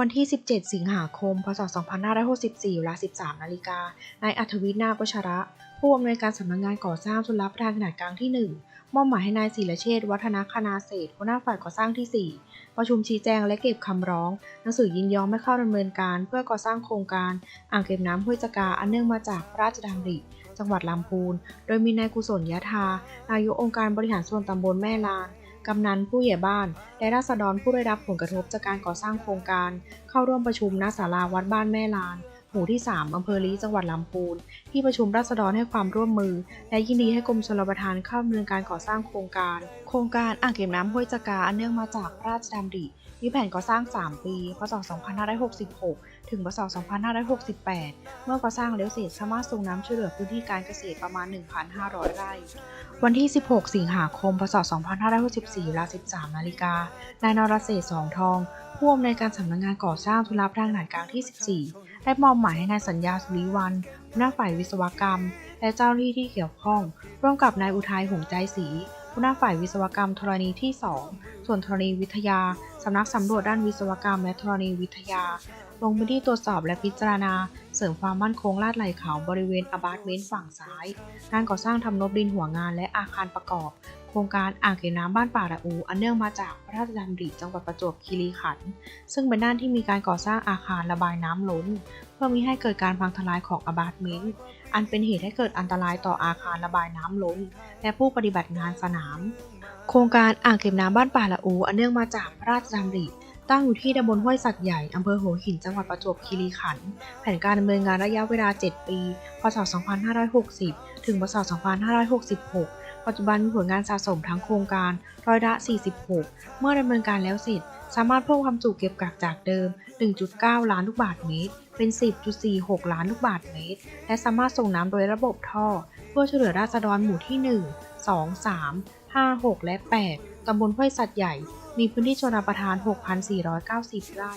วันที่ 17 สิงหาคม พศ 2564เวลา13นาฬิกานายอัธวิทย์นาควัชระ ผู้อำนวยการสำนักงานก่อสร้างชนรับประทานขนาดกลางที่ 1 มอบหมายให้นายศิรเชษฐ์วัฒนคณาเศรษฐ์หัวหน้าฝ่ายก่อสร้างที่ 4 ประชุมชี้แจงและเก็บคำร้อง หนังสือยินยอมไม่เข้าดำเนินการ เพื่อก่อสร้างโครงการ อ่างเก็บน้ำห้วยจกาอันเนื่องมาจากพระราชดำริจังหวัดลำพูน โดยมีนายกุศลยะธานายกองค์การบริหารส่วนตำบลแม่ลาน กำนันผู้ใหญ่บ้าน และราษฎรผู้ได้รับผลกระทบจากการก่อสร้างโครงการ เข้าร่วมประชุมณศาลาวัดบ้านแม่ลาน หมู่ที่ 3 อำเภอลีจังหวัดลำพูน ที่ประชุมราษฎรให้ความร่วมมือ และยินดีให้กรมชลประทานเข้าดำเนินการก่อสร้างโครงการ โครงการอ่างเก็บน้ำห้วยจกาอันเนื่องมาจากพระราชดำริมีแผนก่อสร้าง 3 ปี พศ 2566 ถึงพศ 2568 เมื่อก่อสร้างแล้วเสร็จสามารถส่งน้ำช่วยเหลือพื้นที่การเกษตรประมาณ 1,500 ไร่ วันที่ 16 สิงหาคม พศ 2564เวลา13นาฬิกา นายนรเศรษฐ์สองทอง ผู้อำนวยการสำนักงานก่อสร้างทุนรับทางขนาดกลางที่ 14 ได้มอบหมายให้นายสัญญาสุริวันหัวหน้าฝ่ายวิศวกรรม และเจ้าหน้าที่ที่เกี่ยวข้อง ร่วมกับนายอุทัยหงใจศรี หัวหน้าฝ่ายวิศวกรรมธรณีที่ 2 ส่วนธรณีวิทยา สำนักสำรวจด้านวิศวกรรมและธรณีวิทยา ลงพื้นที่ตรวจสอบและพิจารณา เสริมความมั่นคงลาดไหลเขาบริเวณอบาร์ตเมนต์ฝั่งซ้าย การก่อสร้างทำนบดินหัวงานและอาคารประกอบ ครงการอ่างเก็บน้ำบ้านป่าระอู อันเนื่องมาจากพระราชดำริจังหวัดประจวบคีรีขันธ์ซึ่งเป็นด้านที่มีการก่อสร้างอาคารระบายน้ำล้น เพื่อมิให้เกิดการพังทลายของอพาร์ตเมนต์อันเป็นเหตุให้เกิดอันตรายต่ออาคารระบายน้ำล้น และผู้ปฏิบัติงานสนาม โครงการอ่างเก็บน้ำบ้านป่าละอู อันเนื่องมาจากพระราชดำริตั้งอยู่ที่ตำบลห้วยสัตว์ใหญ่ อำเภอหัวหิน จังหวัดประจวบคีรีขันธ์ แผนการดำเนินงานระยะเวลา 7 ปี พศ 2560 ถึง พศ 2566 ปัจจุบันมีผลงานสะสมทั้งโครงการร้อยละ 46 เมื่อดำเนินการแล้วเสร็จ สามารถเพิ่มความจุเก็บกักจากเดิม 1.9 ล้านลูกบาศก์เมตร เป็น 10.46 ล้านลูกบาศก์เมตร และสามารถส่งน้ำโดยระบบท่อ เพื่อช่วยเหลือราษฎรหมู่ที่ 1 2 3 5 6 และ 8 ตำบลห้วยสัตว์ใหญ่ มีพื้นที่ชนรับประทาน 6,490 ไร่